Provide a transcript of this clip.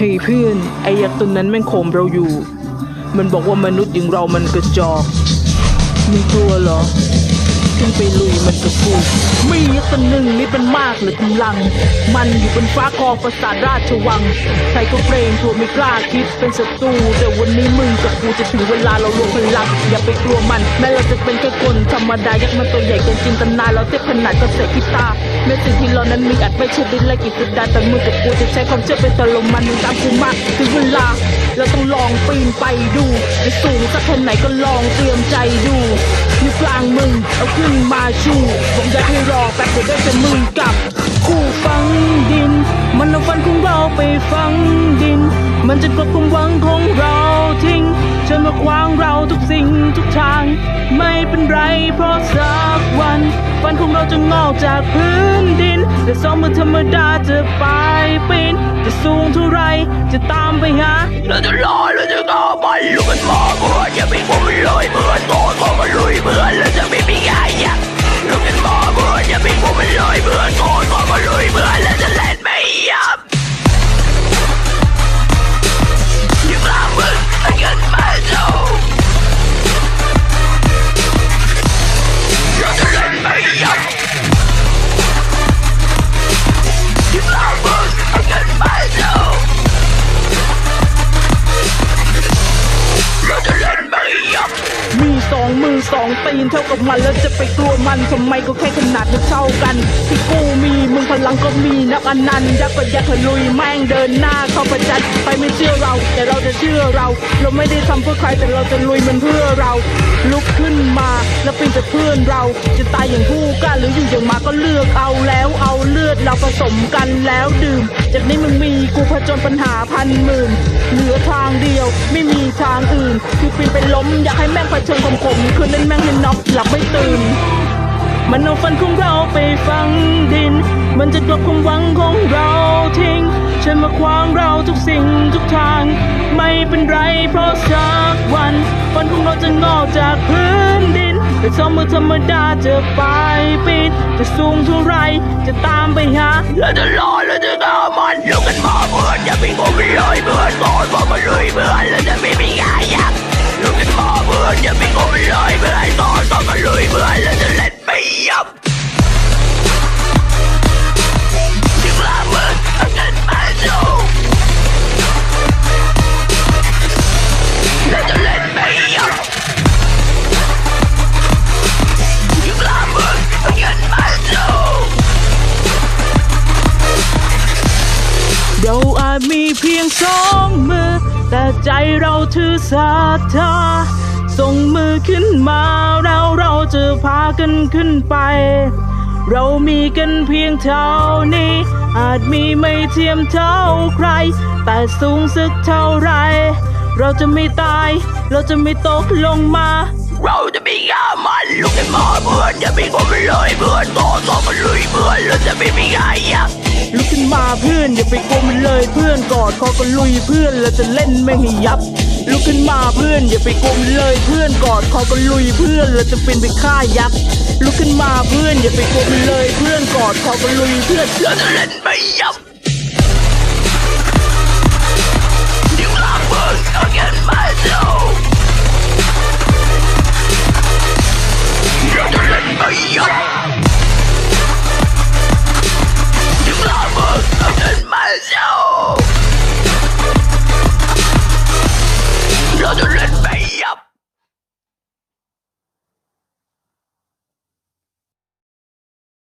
เฮ้ยเพื่อน ไอ้ยักษ์ตัวนั้นแม่งข่มเราอยู่ มันบอกว่ามนุษย์อย่างเรามันกระจอกมึงกลัวเหรอขึ้นไปลุยมันกับกูมียักษ์ตัวหนึ่งนี่เป็นมากเหลือกำลัง มันอยู่บนฟ้ากองปราสาทราชวัง ใครก็ เกรงกลัวไม่กล้าคิดเป็นศัตรูแต่วันนี้มึงกับกูจะถึงเวลาเรารวมพลังอย่าไปกลัวมันแม้เราจะเป็นแค่คนธรรมดายักษ์มันตัวใหญ่เกินจินตนาเราเทียบขนาดกับเศษกีตาแม้สิ่งที่เรานั้นมีอาจไม่ใช่ดินและกิจดาแต่มึงกับกูจะใช้ความเชื่อเป็นตะลมมันมึงตามกูมาถึงเวลา เราต้องลองปีนไปดูจะสูงสักแค่ไหนก็ลองเตรียมใจดูอยู่กลางมึงเอาขึ้นมาชูผมอยากให้รอแป๊บเดียวได้จะมึงกลับ ไปฟังดิน มันจะกลบความหวังของเราทิ้งจนมาขวางเราทุกสิ่งทุกทาง ไม่เป็นไรเพราะสักวันฟันของเราจะงอกจากพื้นดิน แต่สองมือธรรมดาจะไปปีนจะสูงเท่าไรจะตามไปหาเราจะรอเราจะรอมันลุกกันมาเพื่อนอย่าไปกลัวมันเลยเพื่อนก่อนก็มาลุยเพื่อนแล้วจะไม่มีใครอยากลุกกันมาเพื่อนอย่าไปกลัวมันเลย ไม่ยับมี สองมือสองตีนเท่ากับมันแล้วจะไปกลัวมันทำไมก็แค่ขนาดมันเท่ากัน ที่กูมีมึงพลังก็มีนับอนันต์ยักษ์ก็ยักษ์ลุยแม่งเดินหน้าเข้าประจันไปไม่เชื่อเรา แต่เราจะเชื่อเรา เราไม่ได้ทำเพื่อใครแต่เราจะลุยมันเพื่อเรา ลุกขึ้นมาแล้วเป็นแต่เพื่อนเรา จะตายอย่างผู้กล้าหรืออยู่อย่างมาก็เลือกเอาแล้วเอาเลือดเราผสมกันแล้วดื่ม จากนี้มึงมีกูผจญปัญหาพันหมื่นเหลือทางเดียวไม่มีทางอื่น คือปีนไปล้มอยากให้แม่งเผชิญขมขม นั้นแม่งให้น็อกหลับไม่ตื่น มันเอาฟันของเราไปฝังดิน มันจะกลบความหวังของเราทิ้ง ฉันมาขวางเราทุกสิ่งทุกทาง ไม่เป็นไรเพราะสักวันฟันของเราจะงอกจากพื้นดินแต่สองมือธรรมดาจะไปปีนจะสูงเท่าไรจะตามไปหาเราจะรอเราจะรอมันลุกกัน งสองมือ แต่ใจเราถือศรัทธาส่งมือขึ้นมาแล้วเราจะพากันขึ้นไป เรามีกันเพียงเท่านี้ อาจมีไม่เทียมเท่าใคร แต่สูงสักเท่าไร เราจะไม่ตาย เราจะไม่ตกลงมา เราจะมีงานมันลุกขึ้นมาเพื่อนอย่าไปกลัวมันเลยเพื่อนต่อต่อมันลุยเพื่อนเราจะไม่มีงานอยากลุกขึ้นมาเพื่อนอย่าไปกลัวมันเลยเพื่อนกอดคอกันลุยเพื่อนเราจะเล่นไม่ให้ยับลุกขึ้นมาเพื่อนอย่าไปกลัวมันเลยเพื่อนกอดคอกันลุยเพื่อนเราจะเป็นไปฆ่ายักษ์ลุกขึ้นมาเพื่อนอย่าไปกลัวมันเลยเพื่อนกอดคอกันลุยเพื่อนเราจะเล่นไม another face